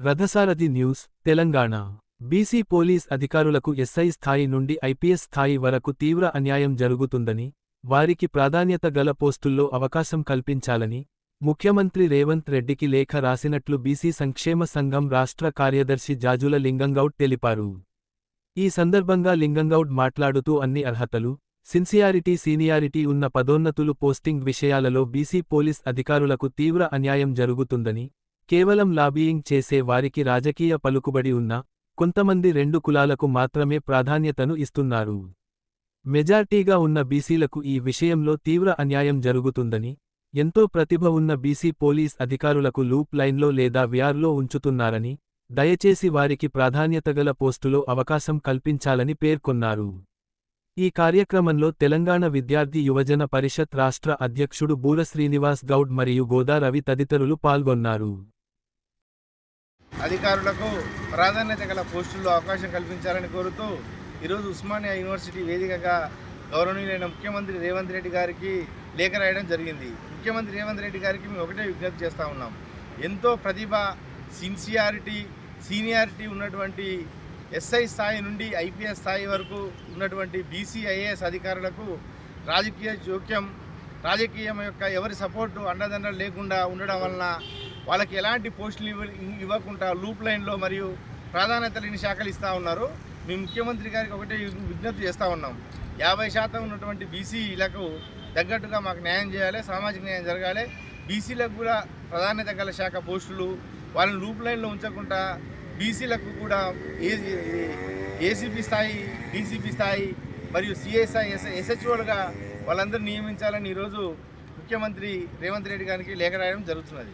రథసారథి news Telangana. BC police అధికారులకు SI స్థాయి నుండి ఐపీఎస్ స్థాయి వరకు తీవ్ర అన్యాయం జరుగుతుందని వారికి ప్రాధాన్యత గల పోస్టుల్లో అవకాశం కల్పించాలని ముఖ్యమంత్రి రేవంత్ రెడ్డికి లేఖ రాసినట్లు బీసీ సంక్షేమ సంఘం రాష్ట్ర కార్యదర్శి జాజుల లింగంగౌడ్ తెలిపారు. ఈ సందర్భంగా లింగంగౌడ్ మాట్లాడుతూ అన్ని అర్హతలు సిన్సియారిటీ సీనియారిటీ ఉన్న పదోన్నతులు పోస్టింగ్ విషయాలలో బీసీ పోలీస్ అధికారులకు తీవ్ర అన్యాయం జరుగుతుందని కేవలం లాబీయింగ్ చేసే వారికి రాజకీయ పలుకుబడి ఉన్న కొంతమంది రెండు కులాలకు మాత్రమే ప్రాధాన్యతను ఇస్తున్నారు. మెజార్టీగా ఉన్న బీసీలకు ఈ విషయంలో తీవ్ర అన్యాయం జరుగుతుందని ఎంతో ప్రతిభ ఉన్న బీసీ పోలీస్ అధికారులకు లూప్ లైన్లో లేదా వ్యార్లో ఉంచుతున్నారని దయచేసి వారికి ప్రాధాన్యతగల పోస్టులో అవకాశం కల్పించాలని పేర్కొన్నారు. ఈ కార్యక్రమంలో తెలంగాణ విద్యార్థి యువజన పరిషత్ రాష్ట్ర అధ్యక్షుడు బూర శ్రీనివాస్ గౌడ్ మరియు గోదా రవి తదితరులు పాల్గొన్నారు. అధికారులకు ప్రాధాన్యత గల పోస్టుల్లో అవకాశం కల్పించాలని కోరుతూ ఈరోజు ఉస్మానియా యూనివర్సిటీ వేదికగా గౌరవనీయులైన ముఖ్యమంత్రి రేవంత్ రెడ్డి గారికి లేఖ రాయడం జరిగింది. ముఖ్యమంత్రి రేవంత్ రెడ్డి గారికి మేము ఒకటే విజ్ఞప్తి చేస్తూ ఉన్నాం. ఎంతో ప్రతిభ సిన్సియారిటీ సీనియారిటీ ఉన్నటువంటి ఎస్ఐ స్థాయి నుండి ఐపీఎస్ స్థాయి వరకు ఉన్నటువంటి బీసీ ఐఏఎస్ అధికారులకు రాజకీయ జోక్యం రాజకీయం యొక్క ఎవరి సపోర్టు అండదండలు లేకుండా ఉండడం వలన వాళ్ళకి ఎలాంటి పోస్టులు ఇవ్వ ఇవ్వకుండా లూప్ లైన్లో మరియు ప్రాధాన్యత లేని శాఖలు ఇస్తూ ఉన్నారు. మేము ముఖ్యమంత్రి గారికి ఒకటే విజ్ఞప్తి చేస్తూ ఉన్నాం. యాభై శాతం ఉన్నటువంటి బీసీలకు తగ్గట్టుగా మాకు న్యాయం చేయాలి సామాజిక న్యాయం జరగాలి. బీసీలకు కూడా ప్రాధాన్యత గల శాఖ పోస్టులు వాళ్ళని లూప్ లైన్లో ఉంచకుండా బీసీలకు కూడా ఏ ఏసీపీ స్థాయి డీసీపీ స్థాయి మరియు సిఎస్ఐ ఎస్ ఎస్హెచ్ఓలుగా వాళ్ళందరూ నియమించాలని ఈరోజు ముఖ్యమంత్రి రేవంత్ రెడ్డి గారికి లేఖ రాయడం జరుగుతున్నది.